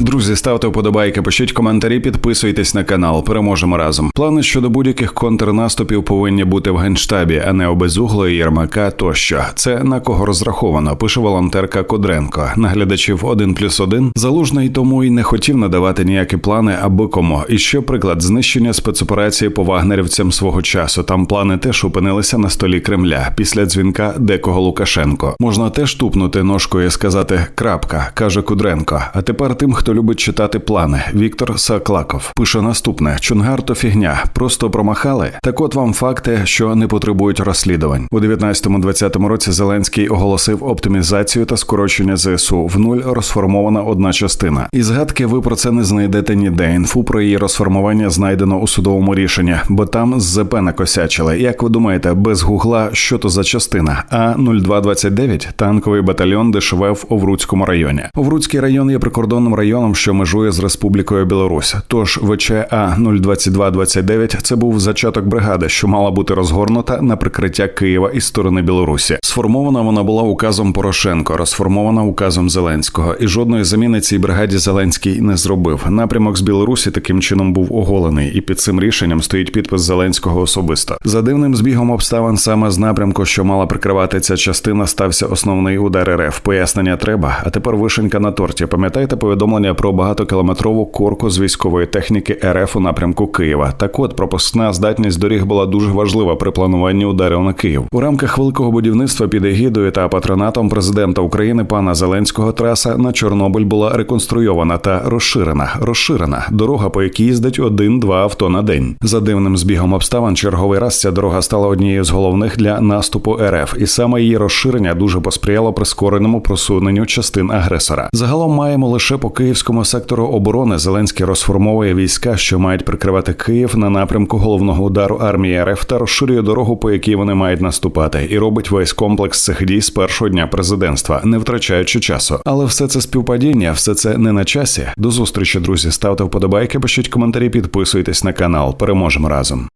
Друзі, ставте вподобайки, пишіть коментарі, підписуйтесь на канал. Переможемо разом. Плани щодо будь-яких контрнаступів повинні бути в генштабі, а не у безуглої Єрмака тощо. Це на кого розраховано, пише волонтерка Кудренко. Наглядачів 1 плюс 1 залужний тому й не хотів надавати ніякі плани аби кому. І ще приклад знищення спецоперації по вагнерівцям свого часу. Там плани теж опинилися на столі Кремля після дзвінка декого Лукашенко. Можна теж тупнути ножкою і сказати крапка, каже Кудренко. А тепер тим, хто любить читати плани. Віктор Саклаков пише наступне: Чунгар то фігня, просто промахали. Так от вам факти, що не потребують розслідувань. У 19-20 році Зеленський оголосив оптимізацію та скорочення ЗСУ. В нуль розформована одна частина. І згадки ви про це не знайдете ніде. Інфу про її розформування знайдено у судовому рішенні, бо там з ЗП накосячили. Як ви думаєте, без гугла що то за частина? А 0229 – танковий батальйон ДШВ в Овруцькому районі. Овруцький район є прикордонним районом, що межує з Республікою Білорусь. Тож ВЧА 02229 – це був зачаток бригади, що мала бути розгорнута на прикриття Києва із сторони Білорусі. Сформована вона була указом Порошенко, розформована указом Зеленського, і жодної заміни цій бригаді Зеленський не зробив. Напрямок з Білорусі таким чином був оголений, і під цим рішенням стоїть підпис Зеленського особисто. За дивним збігом обставин саме з напрямку, що мала прикривати ця частина, стався основний удар РФ. Пояснення треба. А тепер вишенька на торті. Пам'ятаєте повідомлення про багатокілометрову корку з військової техніки РФ у напрямку Києва? Так от пропускна здатність доріг була дуже важлива при плануванні ударів на Київ. У рамках великого будівництва під егідою та патронатом президента України пана Зеленського траса на Чорнобиль була реконструйована та розширена. Розширена дорога, по якій їздить один-два авто на день. За дивним збігом обставин, черговий раз ця дорога стала однією з головних для наступу РФ, і саме її розширення дуже посприяло прискореному просуненню частин агресора. Загалом маємо лише по київському сектору оборони. Зеленський розформовує війська, що мають прикривати Київ на напрямку головного удару армії РФ та розширює дорогу, по якій вони мають наступати, і робить весь комплекс цих дій з першого дня президентства, не втрачаючи часу. Але все це співпадіння, все це не на часі. До зустрічі, друзі. Ставте вподобайки, пишіть коментарі, підписуйтесь на канал. Переможемо разом.